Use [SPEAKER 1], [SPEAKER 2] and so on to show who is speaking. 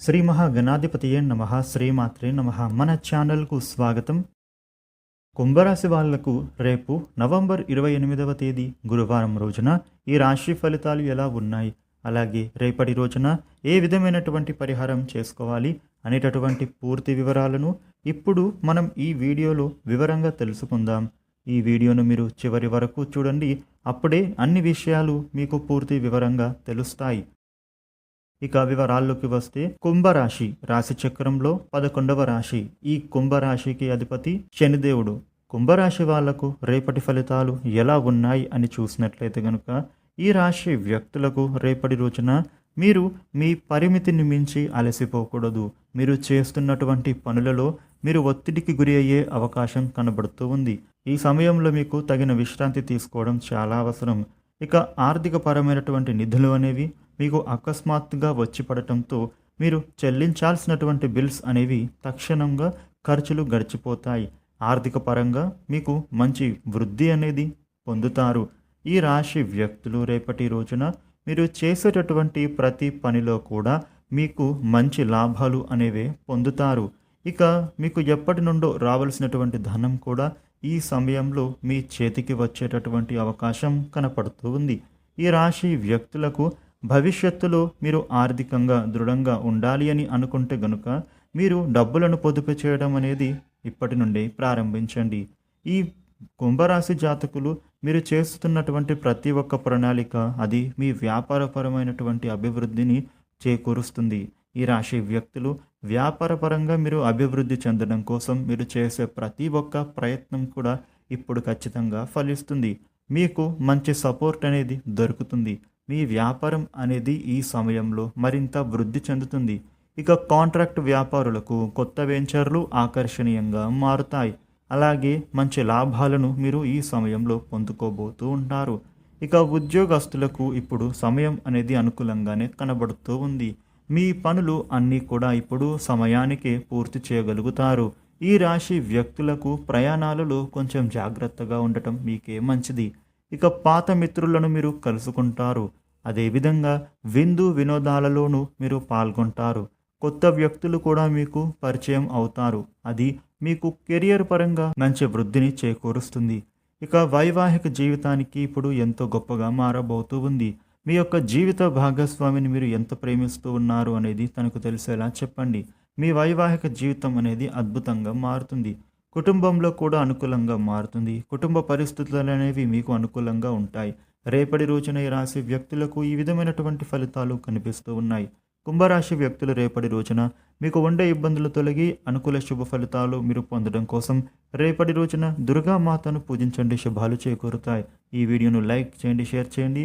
[SPEAKER 1] శ్రీ మహాగణాధిపతియే నమ శ్రీమాత్రే నమ. మన ఛానల్కు స్వాగతం. కుంభరాశి వాళ్ళకు రేపు నవంబర్ ఇరవై ఎనిమిదవ తేదీ గురువారం రోజున ఈ రాశి ఫలితాలు ఎలా ఉన్నాయి? అలాగే రేపటి రోజున ఏ విధమైనటువంటి పరిహారం చేసుకోవాలి అనేటటువంటి పూర్తి వివరాలను ఇప్పుడు మనం ఈ వీడియోలో వివరంగా తెలుసుకుందాం. ఈ వీడియోను మీరు చివరి వరకు చూడండి. అప్పుడే అన్ని విషయాలు మీకు పూర్తి వివరంగా తెలుస్తాయి. ఇక వివరాల్లోకి వస్తే కుంభరాశి రాశి చక్రంలో పదకొండవ రాశి. ఈ కుంభరాశికి అధిపతి శనిదేవుడు. కుంభరాశి వాళ్ళకు రేపటి ఫలితాలు ఎలా ఉన్నాయి అని చూసినట్లయితే గనుక ఈ రాశి వ్యక్తులకు రేపటి రోజున మీరు మీ పరిమితిని మించి అలసిపోకూడదు. మీరు చేస్తున్నటువంటి పనులలో మీరు ఒత్తిడికి గురి అయ్యే అవకాశం కనబడుతూ ఉంది. ఈ సమయంలో మీకు తగిన విశ్రాంతి తీసుకోవడం చాలా అవసరం. ఇక ఆర్థిక పరమైనటువంటి నిధులు అనేవి మీకు అకస్మాత్తుగా వచ్చి పడటంతో మీరు చెల్లించాల్సినటువంటి బిల్స్ అనేవి తక్షణంగా ఖర్చులు గడిచిపోతాయి. ఆర్థిక పరంగా మీకు మంచి వృద్ధి అనేది పొందుతారు. ఈ రాశి వ్యక్తులు రేపటి రోజున మీరు చేసేటటువంటి ప్రతి పనిలో కూడా మీకు మంచి లాభాలు అనేవే పొందుతారు. ఇక మీకు ఎప్పటి నుండో రావాల్సినటువంటి ధనం కూడా ఈ సమయంలో మీ చేతికి వచ్చేటటువంటి అవకాశం కనపడుతూ ఉంది. ఈ రాశి వ్యక్తులకు భవిష్యత్తులో మీరు ఆర్థికంగా దృఢంగా ఉండాలి అని అనుకుంటే గనుక మీరు డబ్బులను పొదుపు చేయడం అనేది ఇప్పటి నుండి ప్రారంభించండి. ఈ కుంభరాశి జాతకులు మీరు చేస్తున్నటువంటి ప్రతి ఒక్క ప్రణాళిక అది మీ వ్యాపారపరమైనటువంటి అభివృద్ధిని చేకూరుస్తుంది. ఈ రాశి వ్యక్తులు వ్యాపారపరంగా మీరు అభివృద్ధి చెందడం కోసం మీరు చేసే ప్రతి ఒక్క ప్రయత్నం కూడా ఇప్పుడు ఖచ్చితంగా ఫలిస్తుంది. మీకు మంచి సపోర్ట్ అనేది దొరుకుతుంది. మీ వ్యాపారం అనేది ఈ సమయంలో మరింత వృద్ధి చెందుతుంది. ఇక కాంట్రాక్ట్ వ్యాపారులకు కొత్త వెంచర్లు ఆకర్షణీయంగా మారుతాయి. అలాగే మంచి లాభాలను మీరు ఈ సమయంలో పొందుకోబోతూ ఉంటారు. ఇక ఉద్యోగస్తులకు ఇప్పుడు సమయం అనేది అనుకూలంగానే కనబడుతూ ఉంది. మీ పనులు అన్నీ కూడా ఇప్పుడు సమయానికే పూర్తి చేయగలుగుతారు. ఈ రాశి వ్యక్తులకు ప్రయాణాలలో కొంచెం జాగ్రత్తగా ఉండటం మీకే మంచిది. ఇక పాత మిత్రులను మీరు కలుసుకుంటారు. అదేవిధంగా విందు వినోదాలలోనూ మీరు పాల్గొంటారు. కొత్త వ్యక్తులు కూడా మీకు పరిచయం అవుతారు. అది మీకు కెరియర్ పరంగా మంచి వృద్ధిని చేకూరుస్తుంది. ఇక వైవాహిక జీవితానికి ఇప్పుడు ఎంతో గొప్పగా మారబోతూ ఉంది. మీ యొక్క జీవిత భాగస్వామిని మీరు ఎంత ప్రేమిస్తూ ఉన్నారు అనేది తనకు తెలిసేలా చెప్పండి. మీ వైవాహిక జీవితం అనేది అద్భుతంగా మారుతుంది. కుటుంబంలో కూడా అనుకూలంగా మారుతుంది. కుటుంబ పరిస్థితులు అనేవి మీకు అనుకూలంగా ఉంటాయి. రేపటి రోజున ఈ రాశి వ్యక్తులకు ఈ విధమైనటువంటి ఫలితాలు కనిపిస్తూ ఉన్నాయి. కుంభరాశి వ్యక్తులు రేపటి రోజున మీకు ఉండే ఇబ్బందులు తొలగి అనుకూల శుభ ఫలితాలు మీరు పొందడం కోసం రేపటి రోజున దుర్గామాతను పూజించండి. శుభాలు చేకూరుతాయి. ఈ వీడియోను లైక్ చేయండి షేర్ చేయండి.